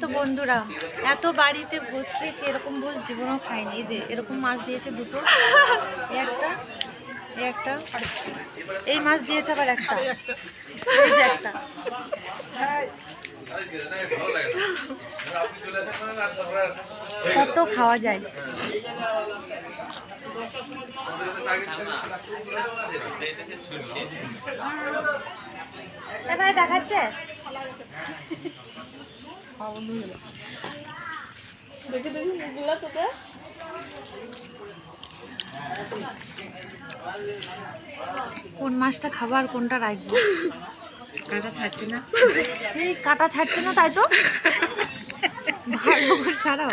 তো বন্ধুরা এত বাড়িতে ভোজ খেয়েছি এরকম ভোজ জীবনেও খাইনি যে এরকম মাছ দিয়েছে দুটো। একটা এই একটা এই মাছ দিয়েছে আবার একটা। এই যে একটা। কত খাওয়া যায়। এখানে দেখাচ্ছে? দেখে দেখি মুখগুলা তোকে কোন মাছটা খাবার কোনটা রাখব? কাটা ছাড়ছে না। কাটা ছাড়ছে না তাই তো? ভালো ছাড়াও।